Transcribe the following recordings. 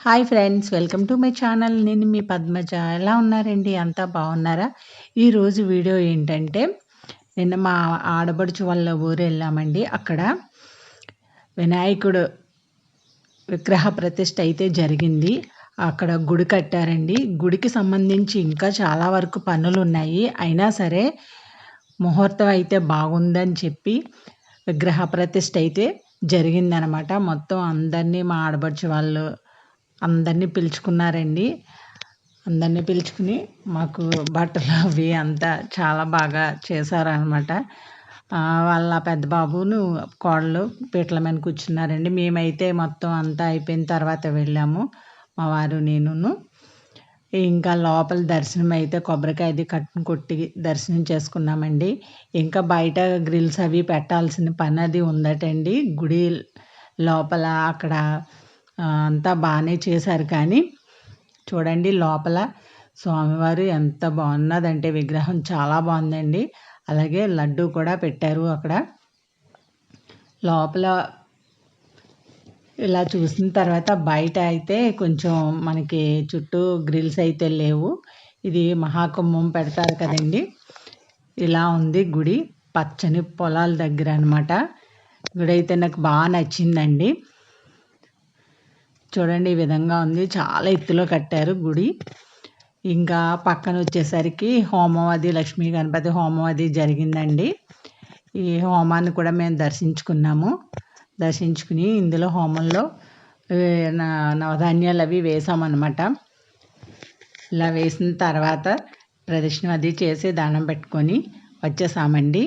Hi friends welcome to my channel. నేను మీ పద్మజ. ఎలా ఉన్నారండి? అంతా బాగున్నారా? ఈరోజు వీడియో ఏంటంటే నిన్న మా ఆడబడుచు వాళ్ళ ఊరు వెళ్ళామండి. అక్కడ వినాయకుడు విగ్రహ ప్రతిష్ట అయితే జరిగింది. అక్కడ గుడి కట్టారండి. గుడికి సంబంధించి ఇంకా చాలా వరకు పనులు ఉన్నాయి. అయినా సరే ముహూర్తం అయితే బాగుందని చెప్పి విగ్రహ ప్రతిష్ట అయితే జరిగిందనమాట. మొత్తం అందరినీ మా ఆడబడుచు వాళ్ళు అందరినీ పిలుచుకున్నారండి. అందరినీ పిలుచుకుని మాకు బట్టలు అవి అంతా చాలా బాగా చేశారనమాట వాళ్ళ పెద్ద బాబును కోడలు పీటల మీద కూర్చున్నారండి. మేమైతే మొత్తం అంతా అయిపోయిన తర్వాత వెళ్ళాము మా వారు నేనును. ఇంకా లోపల దర్శనం అయితే కొబ్బరికాయ అది కట్టును కొట్టి దర్శనం చేసుకున్నామండి. ఇంకా బయట గ్రిల్స్ అవి పెట్టాల్సిన పని అది ఉందటండి. గుడి లోపల అక్కడ అంతా బాగానే చేశారు కానీ చూడండి లోపల స్వామివారు ఎంత బాగున్నదంటే విగ్రహం చాలా బాగుందండి. అలాగే లడ్డు కూడా పెట్టారు అక్కడ. లోపల ఇలా చూసిన తర్వాత బయట అయితే కొంచెం మనకి చుట్టూ గ్రిల్స్ అయితే లేవు. ఇది మహాకుంభం పెడతారు కదండి. ఇలా ఉంది గుడి పచ్చని పొలాల దగ్గర అనమాట గుడి అయితే నాకు బాగా నచ్చిందండి. చూడండి ఈ విధంగా ఉంది. చాలా ఎత్తులో కట్టారు గుడి. ఇంకా పక్కన వచ్చేసరికి హోమం అది లక్ష్మీ గణపతి హోమం అది జరిగిందండి. ఈ హోమాన్ని కూడా మేము దర్శించుకున్నాము. దర్శించుకుని ఇందులో హోమంలో నవధాన్యాలు అవి వేసామన్నమాట. ఇలా వేసిన తర్వాత ప్రదక్షిణ అది చేసి దానం పెట్టుకొని వచ్చేసామండి.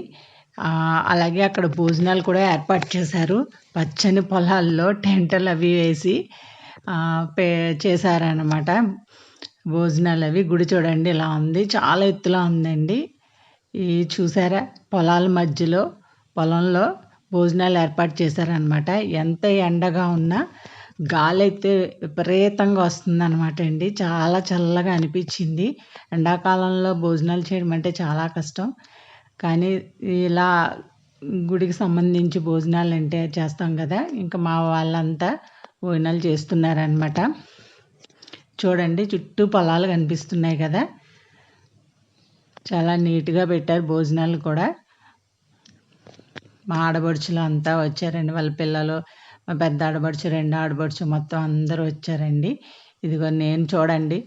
అలాగే అక్కడ భోజనాలు కూడా ఏర్పాటు చేశారు. పచ్చని పొలాల్లో టెంటలు అవి వేసి పే చేశారనమాట భోజనాలు అవి. గుడి చూడండి ఇలా ఉంది. చాలా ఎత్తులా ఉందండి. ఈ చూసారా? పొలాల మధ్యలో పొలంలో భోజనాలు ఏర్పాటు చేశారనమాట ఎంత ఎండగా ఉన్నా గాలి అయితే విపరీతంగా వస్తుందన్నమాట అండి. చాలా చల్లగా అనిపించింది. ఎండాకాలంలో భోజనాలు చేయడం అంటే చాలా కష్టం. కానీ ఇలా గుడికి సంబంధించి భోజనాలు అంటే చేస్తాం కదా. ఇంకా మా వాళ్ళంతా భోజనాలు చేస్తున్నారనమాట చూడండి చుట్టూ పొలాలు కనిపిస్తున్నాయి కదా. చాలా నీట్గా పెట్టారు భోజనాలు కూడా. మా ఆడబడుచులు అంతా వచ్చారండి. వాళ్ళ పిల్లలు మా పెద్ద ఆడబడుచు రెండు ఆడబడుచు మొత్తం అందరూ వచ్చారండి. ఇదిగో నేను చూడండి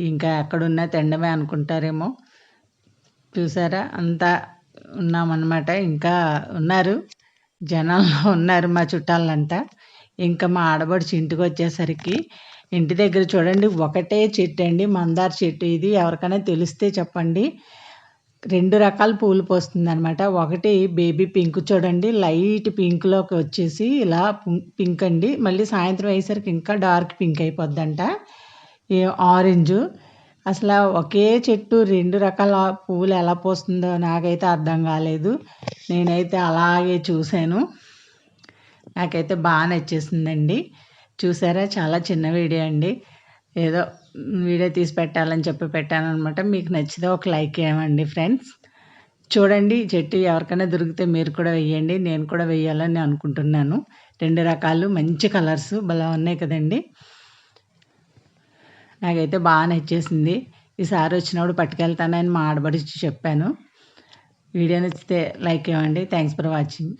ఇంకా ఎక్కడున్నా తిండమే అనుకుంటారేమో. చూసారా? అంతా ఉన్నామన్నమాట. ఇంకా ఉన్నారు. జనాల్లో ఉన్నారు మా చుట్టాలంతా. ఇంకా మా ఆడబడుచు ఇంటికి వచ్చేసరికి ఇంటి దగ్గర చూడండి ఒకటే చెట్టు అండి మందార చెట్టు ఇది. ఎవరికైనా తెలిస్తే చెప్పండి. రెండు రకాల పూలు పోస్తుంది అనమాట ఒకటి బేబీ పింక్ చూడండి లైట్ పింక్లోకి వచ్చేసి ఇలా పింక్ అండి. మళ్ళీ సాయంత్రం అయ్యేసరికి ఇంకా డార్క్ పింక్ అయిపోద్దంట. ఆరెంజ్. అసలు ఒకే చెట్టు రెండు రకాల పువ్వులు ఎలా పోస్తుందో నాకైతే అర్థం కాలేదు. నేనైతే అలాగే చూశాను. నాకైతే బాగా నచ్చేసిందండి. చూసారా? చాలా చిన్న వీడియో అండి. ఏదో వీడియో తీసి పెట్టాలని చెప్పి పెట్టాను అనమాట మీకు నచ్చితే ఒక లైక్ ఇవ్వండి ఫ్రెండ్స్. చూడండి చెట్టు ఎవరికైనా దొరికితే మీరు కూడా వెయ్యండి నేను కూడా వెయ్యాలని అనుకుంటున్నాను. రెండు రకాలు మంచి కలర్స్ భలే ఉన్నాయి కదండి. నాకైతే బాగా నచ్చేసింది. ఈసారి వచ్చినప్పుడు పట్టుకెళ్తానని మా ఆడబడిచ్చి చెప్పాను. వీడియో నచ్చితే లైక్ ఇవ్వండి థ్యాంక్స్ ఫర్ వాచింగ్